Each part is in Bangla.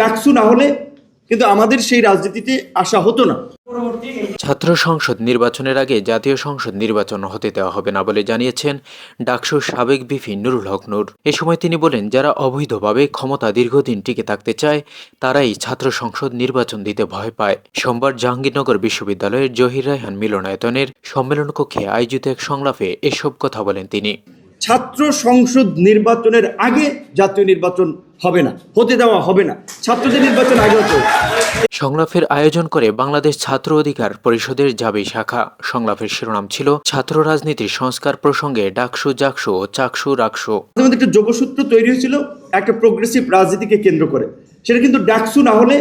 ডাকসু না হলে কিন্তু আমাদের সেই রাজনীতিতে আসা হতো না। ছাত্র সংসদ নির্বাচনের আগে জাতীয় সংসদ নির্বাচন হতে দেওয়া হবে না বলে জানিয়েছেন ডাকসুর সাবেক বিপি নুরুল হক নূর। এ সময় তিনি বলেন, যারা অবৈধভাবে ক্ষমতা দীর্ঘদিন টিকে থাকতে চায়, তারাই ছাত্র সংসদ নির্বাচন দিতে ভয় পায়। সোমবার জাহাঙ্গীরনগর বিশ্ববিদ্যালয়ের জহির রায়হান মিলনায়তনের সম্মেলন কক্ষে আয়োজিত এক সংলাপে এসব কথা বলেন তিনি। ছাত্র সংসদ নির্বাচনের আগে জাতীয় নির্বাচন হবে না হতে দেওয়া হবে না। ছাত্রদের নির্বাচন আগে হতো সংলাপের আয়োজন করে বাংলাদেশ ছাত্র অধিকার পরিষদের জাবি শাখা। সংলাপের শিরোনাম ছিল ছাত্র রাজনীতির সংস্কার প্রসঙ্গে ডাকসু জাকসু ও চাকসু রাকসু। আমাদের একটা যোগসূত্র তৈরি হয়েছিল একটা প্রোগ্রেসিভ রাজনীতিকে কেন্দ্র করে। সেটা কিন্তু ডাকসু না হলে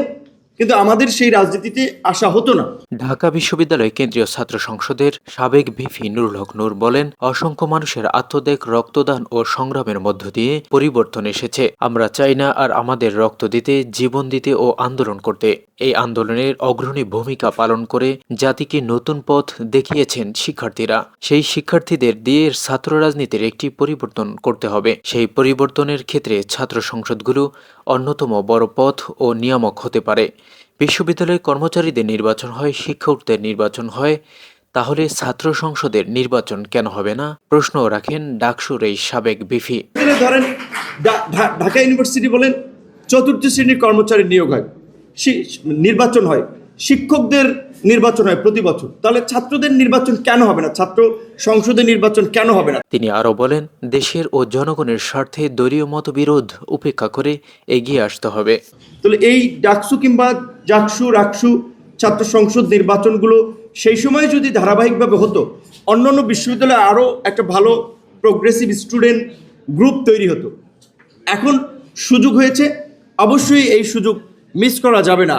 কিন্তু আমাদের সেই রাজনীতিতে আসা হতো না। ঢাকা বিশ্ববিদ্যালয় কেন্দ্রীয় ছাত্র সংসদের সাবেক ভিপি নুরুল হক নূর বলেন, অসংখ্য মানুষের আত্মত্যাগ, রক্তদান ও সংগ্রামের মধ্য দিয়ে পরিবর্তন এসেছে। আমরা চাই না আর আমাদের রক্ত দিতে, জীবন দিতে ও আন্দোলন করতে। এই আন্দোলনের অগ্রণী ভূমিকা পালন করে জাতিকে নতুন পথ দেখিয়েছেন শিক্ষার্থীরা। সেই শিক্ষার্থীদের দিয়ে ছাত্র রাজনীতির একটি পরিবর্তন করতে হবে। সেই পরিবর্তনের ক্ষেত্রে ছাত্র সংসদগুলো অন্যতম বড় পথ ও নিয়ামক হতে পারে। বিশ্ববিদ্যালয় কর্মচারীদের নির্বাচন হয়, শিক্ষকদের নির্বাচন হয়, তাহলে ছাত্র সংসদের নির্বাচন কেন হবে না? প্রশ্ন রাখেন ডাকসুর এই সাবেক বিফি ধরেন ঢাকা ইউনিভার্সিটি বলেন, চতুর্থ শ্রেণির কর্মচারী নিয়োগ হয় নির্বাচন হয়। শিক্ষকদের নির্বাচন হয় প্রতি বছর। তাহলে ছাত্রদের নির্বাচন কেন হবে না? ছাত্র সংসদের নির্বাচন কেন হবে না? তিনি আরও বলেন দেশের ও জনগণের স্বার্থে দলীয় মতবিরোধ উপেক্ষা করে এগিয়ে আসতে হবে। তাহলে এই ডাকসু কিংবা জাকসু রাকসু ছাত্র সংসদ নির্বাচনগুলো সেই সময় যদি ধারাবাহিকভাবে হতো অন্যান্য বিশ্ববিদ্যালয়ে আরও একটা ভালো প্রোগ্রেসিভ স্টুডেন্ট গ্রুপ তৈরি হতো। এখন সুযোগ হয়েছে অবশ্যই এই সুযোগ মিস করা যাবে না।